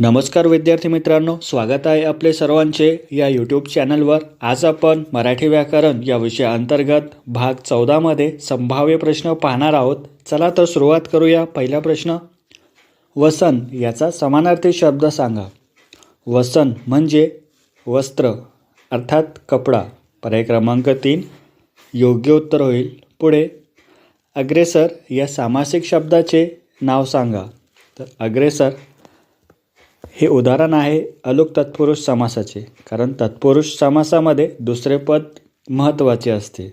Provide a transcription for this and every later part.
नमस्कार विद्यार्थी मित्रांनो स्वागत आहे आपले सर्वांचे या यूट्यूब चॅनलवर आज आपण मराठी व्याकरण या विषयाअंतर्गत भाग चौदामध्ये संभाव्य प्रश्न पाहणार आहोत. चला तर सुरुवात करूया. पहिला प्रश्न वसन याचा समानार्थी शब्द सांगा. वसन म्हणजे वस्त्र अर्थात कपडा. पर्याय क्रमांक तीन योग्य उत्तर होईल. पुढे अग्रेसर या सामासिक शब्दाचे नाव सांगा. तर अग्रेसर हे उदाहरण आहे अलोक तत्पुरुष समासाचे कारण तत्पुरुष समासामध्ये दुसरे पद महत्त्वाचे असते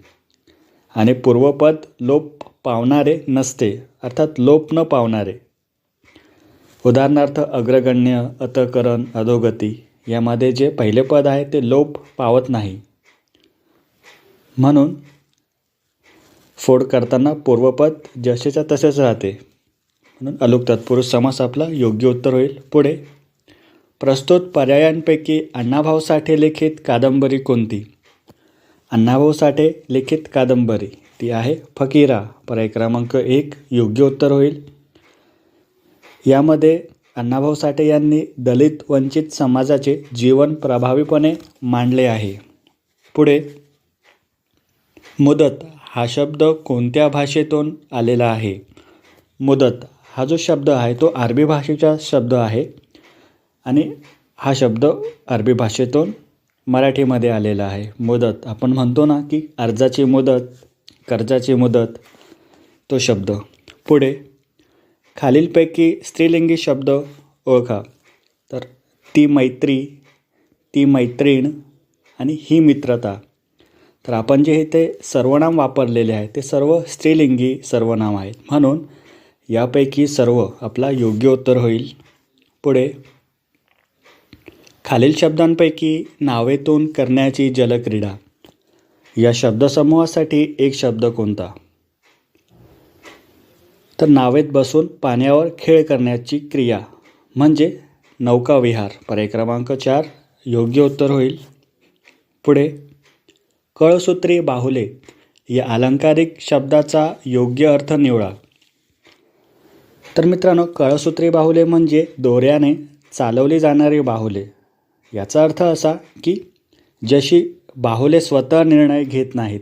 आणि पूर्वपद लोप पावणारे नसते अर्थात लोप न पावणारे. उदाहरणार्थ अग्रगण्य अतकरण अधोगती यामध्ये जे पहिले पद आहे ते लोप पावत नाही. म्हणून फोड करताना पूर्वपद जसेच्या तसेच राहते. म्हणून अलोक तत्पुरुष समास आपला योग्य उत्तर होईल. पुढे प्रस्तुत पर्यायांपैकी अण्णाभाऊ साठे लिखित कादंबरी कोणती? अण्णाभाऊ साठे लिखित कादंबरी. ती आहे फकीरा. पर्याय क्रमांक एक योग्य उत्तर होईल. यामध्ये अण्णाभाऊ साठे यांनी दलित वंचित समाजाचे जीवन प्रभावीपणे मांडले आहे. पुढे मुदत हा शब्द कोणत्या भाषेतून आलेला आहे? मुदत हा जो शब्द आहे तो अरबी भाषेचा शब्द आहे. आणि हा शब्द अरबी भाषेतून मराठीमध्ये आलेला आहे. मुदत. आपण म्हणतो ना की अर्जाची मुदत कर्जाची मुदत तो शब्द. पुढे. खालीलपैकी स्त्रीलिंगी शब्द ओळखा. तर ती मैत्री ती मैत्रीण आणि ही मित्रता. तर आपण जे इथे सर्वनाम वापरलेले आहे ते सर्व स्त्रीलिंगी सर्वनाम आहेत. म्हणून यापैकी सर्व आपला योग्य उत्तर होईल. पुढे. खालील शब्दांपैकी नावेतून करण्याची जलक्रीडा. या शब्दसमूहासाठी एक शब्द कोणता? तर नावेत बसून पाण्यावर खेळ करण्याची क्रिया म्हणजे नौकाविहार. पर्याय क्रमांक चार योग्य उत्तर होईल. पुढे कळसूत्री बाहुले या अलंकारिक शब्दाचा योग्य अर्थ निवडा. तर मित्रांनो कळसूत्री बाहुले म्हणजे दोऱ्याने चालवली जाणारी बाहुले. याचा अर्थ असा की जशी बाहुले स्वतः निर्णय घेत नाहीत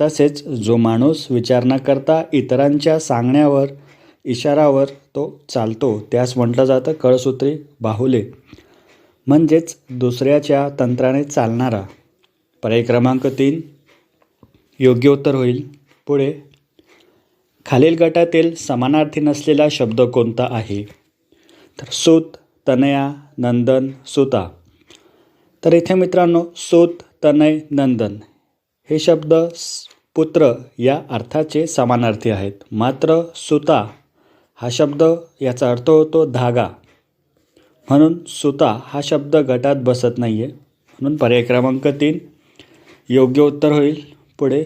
तसेच जो माणूस विचार न करता इतरांच्या सांगण्यावर इशारावर तो चालतो त्यास म्हटलं जातं कळसूत्री बाहुले. म्हणजेच दुसऱ्याच्या तंत्राने चालणारा. पर्याय क्रमांक तीन. योग्य उत्तर होईल. पुढे. खालील गटातील समानार्थी नसलेला शब्द कोणता आहे? तर सूत तनया नंदन सुता. तर इथे मित्रांनो सोत तनय नंदन हे शब्द पुत्र या अर्थाचे समानार्थी आहेत. मात्र सुता हा शब्द याचा अर्थ होतो धागा. म्हणून सुता हा शब्द गटात बसत नाही आहे म्हणून पर्याय क्रमांक तीन योग्य उत्तर होईल. पुढे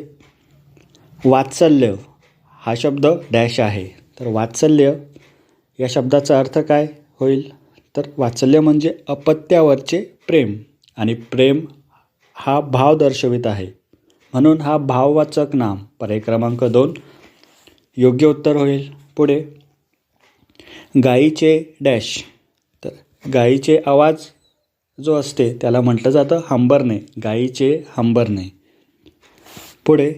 वात्सल्य हा शब्द डॅश आहे. तर वात्सल्य या शब्दाचा अर्थ काय होईल? तर वात्सल्य म्हणजे अपत्यावरचे प्रेम. आणि प्रेम हा भाव दर्शवित आहे. म्हणून हा भाववाचक नाम पर्याय क्रमांक दोन योग्य उत्तर होईल. पुढे गाईचे डॅश. तर गाईचे आवाज जो असते त्याला म्हटलं जातं हंबरणे. गाईचे हंबरणे. पुढे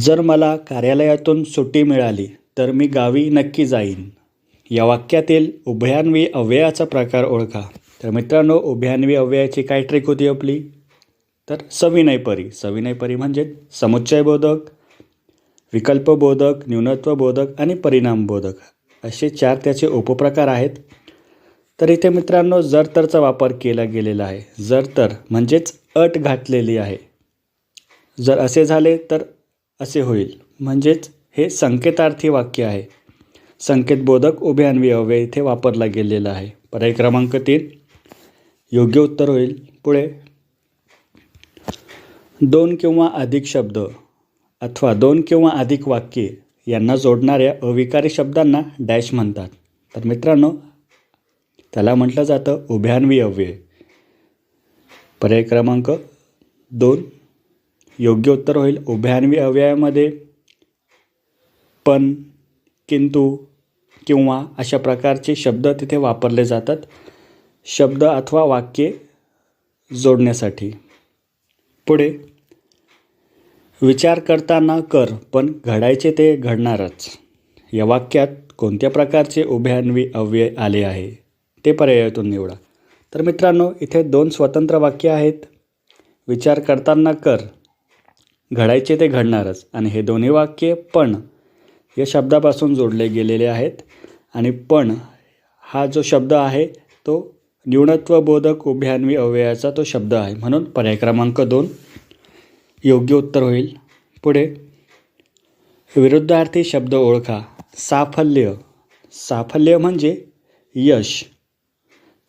जर मला कार्यालयातून सुट्टी मिळाली तर मी गावी नक्की जाईन. या वाक्यातील उभयान्वी अव्ययाचा प्रकार ओळखा. तर मित्रांनो उभयान्वी अव्ययाची काय ट्रिक होती आपली? तर सविनयपरी. सविनयपरी म्हणजे समुच्चयबोधक विकल्पबोधक न्यूनत्वबोधक आणि परिणामबोधक. असे चार त्याचे उपप्रकार आहेत. तर इथे मित्रांनो जर तरचा वापर केला गेलेला आहे. जर तर म्हणजेच अट घातलेली आहे. जर असे झाले तर असे होईल. म्हणजेच हे संकेतार्थी वाक्य आहे. संकेतबोधक उभ्यान्वी अव्यय इथे वापरला गेलेला आहे. पर्याय क्रमांक तीन. योग्य उत्तर होईल. पुढे. दोन किंवा अधिक शब्द अथवा दोन किंवा अधिक वाक्ये यांना जोडणाऱ्या अविकारी शब्दांना डॅश म्हणतात. तर मित्रांनो त्याला म्हटलं जातं उभ्यान्वी अव्यय पर्याय क्रमांक दोन. योग्य उत्तर होईल उभ्यान्वी अव्ययामध्ये पण किंतु किंवा अशा प्रकारचे शब्द तिथे वापरले जातात. शब्द अथवा वाक्ये जोडण्यासाठी. पुढे विचार करताना कर पण घडायचे ते घडणारच. या वाक्यात कोणत्या प्रकारचे उभयान्वी अव्यय आले आहे ते पर्यायातून निवडा. तर मित्रांनो इथे दोन स्वतंत्र वाक्य आहेत. विचार करताना कर घडायचे ते घडणारच. आणि हे दोन्ही वाक्ये पण या शब्दापासून जोडले गेलेले आहेत. आणि पण हा जो शब्द आहे तो न्यूनत्वबोधक उभ्यान्वी अव्ययाचा तो शब्द आहे. म्हणून पर्याय क्रमांक दोन योग्य उत्तर होईल. पुढे विरुद्धार्थी शब्द ओळखा. साफल्य. साफल्य म्हणजे यश.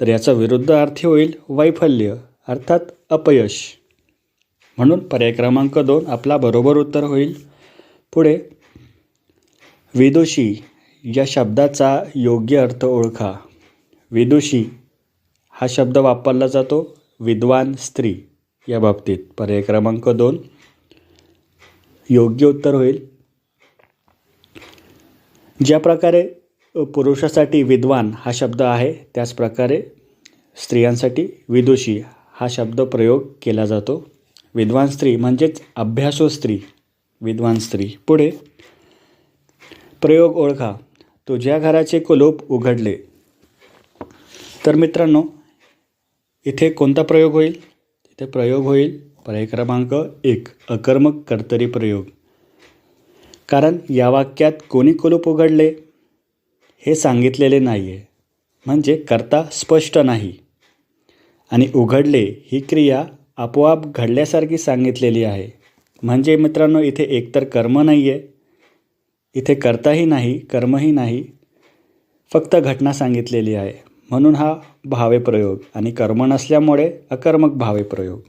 तर याचा विरुद्ध अर्थी होईल वैफल्य अर्थात अपयश. म्हणून पर्याय क्रमांक दोन आपला बरोबर उत्तर होईल. पुढे विदुषी. या शब्दाचा योग्य अर्थ ओळखा. विदुषी. हा शब्द वापरला जातो विद्वान स्त्री. या बाबतीत पर्याय क्रमांक दोन. योग्य उत्तर होईल. ज्या प्रकारे पुरुषासाठी विद्वान हा शब्द आहे त्याच प्रकारे स्त्रियांसाठी विदुषी हा शब्द प्रयोग केला जातो. विद्वान स्त्री म्हणजेच अभ्यासो स्त्री. विद्वान स्त्री. पुढे प्रयोग ओळखा. तुझ्या घराचे कुलूप उघडले. तर मित्रांनो इथे कोणता प्रयोग होईल? इथे प्रयोग होईल पर्याय क्रमांक एक अकर्मक कर्तरी प्रयोग. कारण या वाक्यात कोणी कुलूप उघडले? हे सांगितलेले नाही आहे म्हणजे कर्ता स्पष्ट नाही. आणि उघडले ही क्रिया आपोआप घडल्यासारखी सांगितलेली आहे. म्हणजे मित्रांनो इथे एकतर कर्म नाही आहे इथे कर्ताही नाही कर्मही नाही. फक्त घटना सांगितलेली आहे. म्हणून हा भावे प्रयोग आणि कर्म नसल्यामुळे अकर्मक भावे प्रयोग.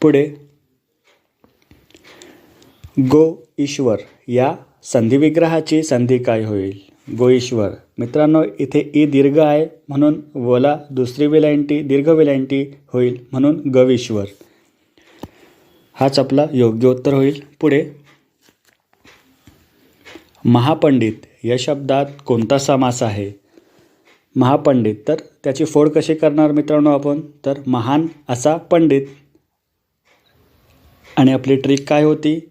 पुढे गो ईश्वर या संधिविग्रहाची संधी काय होईल? गो ईश्वर मित्रांनो इथे ई दीर्घ आहे म्हणून वला दुसरी वेलांटी दीर्घ वेलांटी होईल म्हणून गवीश्वर हाच आपला योग्य उत्तर होईल. पुढे महापंडित या शब्दात कोणता समास आहे? महापंडित. तर त्याची फोड कशी करणार मित्रांनो आपण? तर महान असा पंडित. आणि आपली ट्रिक काय होती?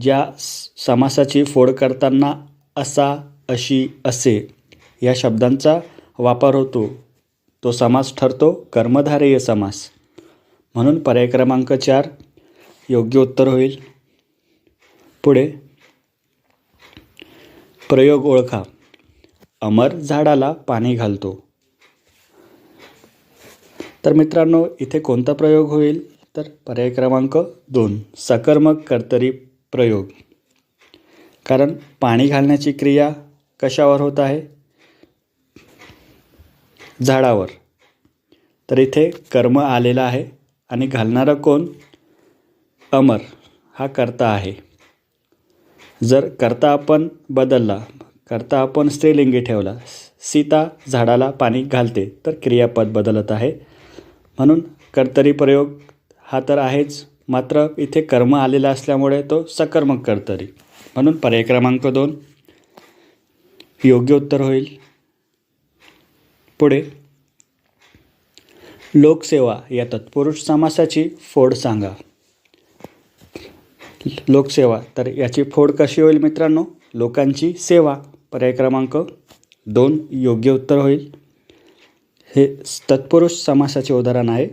ज्या स- समासाची फोड करताना असा अशी असे या शब्दांचा वापर होतो. तो समास ठरतो कर्मधारेय समास. म्हणून पर्याय क्रमांक चार योग्य उत्तर होईल. पुढे. प्रयोग ओळखा. अमर झाडाला पाणी घालतो. तर मित्रांनो इथे कोणता प्रयोग होईल? तर पर्याय क्रमांक दोन सकर्मक कर्तरी प्रयोग. कारण पाणी घालण्याची क्रिया कशावर होत आहे? झाडावर. तर इथे कर्म आलेलं आहे आणि घालणारा कोण? अमर. हा कर्ता आहे. जर कर्ता आपण बदलला करता आपण स्त्रीलिंगी ठेवला. सीता झाडाला पाणी घालते तर क्रियापद बदलत आहे. म्हणून कर्तरी प्रयोग हा तर आहेच मात्र इथे कर्म आलेला असल्यामुळे तो सकर्मक कर्तरी. म्हणून पर्याय क्रमांक दोन. योग्य उत्तर होईल. पुढे. लोकसेवा या तत्पुरुष समासाची फोड सांगा. लोकसेवा तर याची फोड कशी होईल मित्रांनो? लोकांची सेवा. पर्याय क्रमांक दोन योग्य उत्तर होईल. हे तत्पुरुष समासाचे उदाहरण आहे.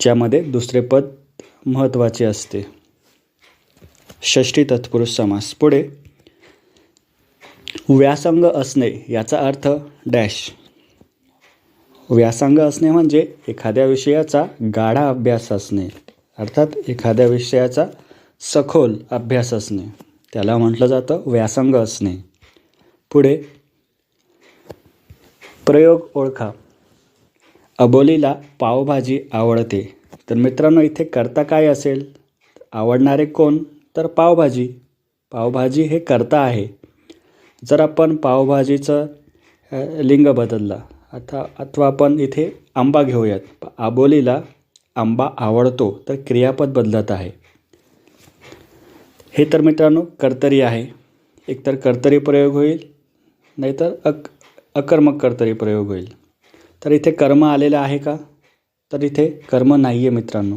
ज्यामध्ये दुसरे पद महत्त्वाचे असते. षष्टी तत्पुरुष समास. पुढे व्यासंग असणे याचा अर्थ डॅश. व्यासंग असणे म्हणजे एखाद्या विषयाचा गाढा अभ्यास असणे. अर्थात एखाद्या विषयाचा सखोल अभ्यास असणे. त्याला म्हटलं जातं व्यासंग असणे. पुढे प्रयोग ओळखा. अबोलीला पावभाजी आवडते. तर मित्रांनो इथे करता काय असेल? आवडणारे कोण? तर पावभाजी. पावभाजी हे करता आहे. जर आपण पावभाजीचं लिंग बदलला आता अथवा आपण इथे आंबा घेऊयात. आबोलीला आंबा आवडतो तर क्रियापद बदलत आहे. हे तर मित्रांनो कर्तरी आहे. एकतर कर्तरी प्रयोग होईल नाहीतर अक अकर्मक कर्तरी प्रयोग होईल. तर इथे कर्म आलेलं आहे का? तर इथे कर्म नाही आहे मित्रांनो.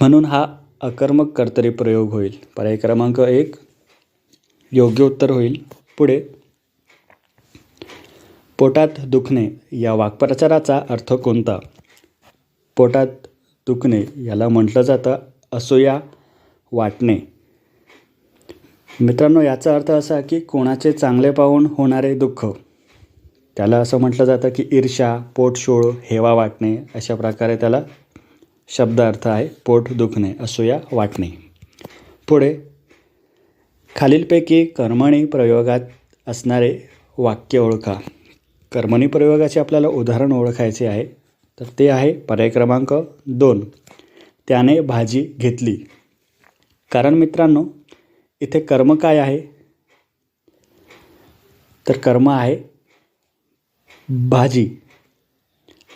म्हणून हा अकर्मक कर्तरी प्रयोग होईल. पर्याय क्रमांक एक योग्य उत्तर होईल. पुढे पोटात दुखणे या वाक्प्रचाराचा अर्थ कोणता? पोटात दुखणे याला म्हटलं जातं असोया वाटणे. मित्रांनो याचा अर्थ असा की कोणाचे चांगले पाहून होणारे दुःख त्याला असं म्हटलं जातं की ईर्षा पोटशोळ हेवा वाटणे अशा प्रकारे त्याला शब्द अर्थ आहे पोट दुखणे असूया वाटणे. पुढे खालीलपैकी कर्मणी प्रयोगात असणारे वाक्य ओळखा. कर्मणी प्रयोगाचे आपल्याला उदाहरण ओळखायचे आहे तर ते आहे पर्याय क्रमांक दोन. त्याने भाजी घेतली. कारण मित्रांनो इथे कर्म काय आहे? तर कर्म आहे भाजी.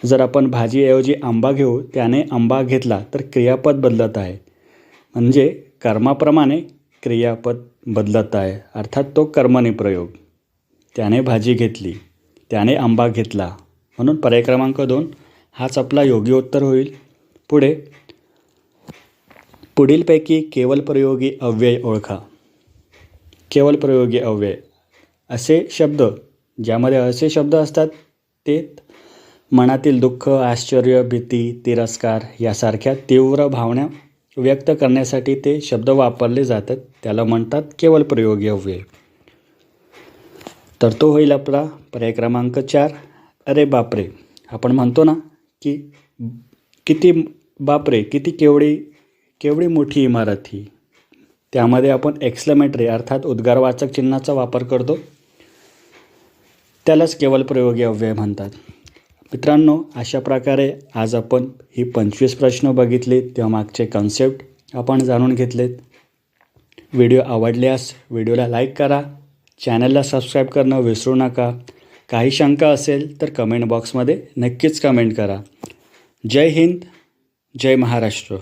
जर आपण भाजीऐवजी आंबा घेऊ त्याने आंबा घेतला तर क्रियापद बदलत आहे. म्हणजे कर्माप्रमाणे क्रियापद बदलत आहे. अर्थात तो कर्मने प्रयोग. त्याने भाजी घेतली त्याने आंबा घेतला. म्हणून पर्याय क्रमांक दोन हाच आपला योग्य उत्तर होईल. पुढे पुढीलपैकी केवल प्रयोगी अव्यय ओळखा. केवल प्रयोगी अव्यय. असे शब्द ज्यामध्ये असे शब्द असतात ते मनातील दुःख आश्चर्य भीती तिरस्कार यासारख्या तीव्र भावना व्यक्त करण्यासाठी ते शब्द वापरले जातात. त्याला म्हणतात केवल प्रयोगी अव्यय. तर तो होईल आपला पर्याय क्रमांक चार. अरे बापरे. आपण म्हणतो ना की किती बापरे किती केवढी केवढी मोठी इमारत ही? त्यामध्ये आपण एक्सलमेटरी अर्थात उद्गारवाचक चिन्हाचा वापर करतो. त्यालाच केवळ प्रयोगी अव्यय म्हणतात. मित्रांनो अशा प्रकारे आज आपण ही पंचवीस प्रश्न बघितले तेव्हा मागचे कन्सेप्ट आपण जाणून घेतलेत. व्हिडिओ आवडल्यास व्हिडिओला लाईक करा. चॅनलला सबस्क्राईब करणं विसरू नका. काही शंका असेल तर कमेंट बॉक्समध्ये नक्कीच कमेंट करा. जय हिंद जय महाराष्ट्र.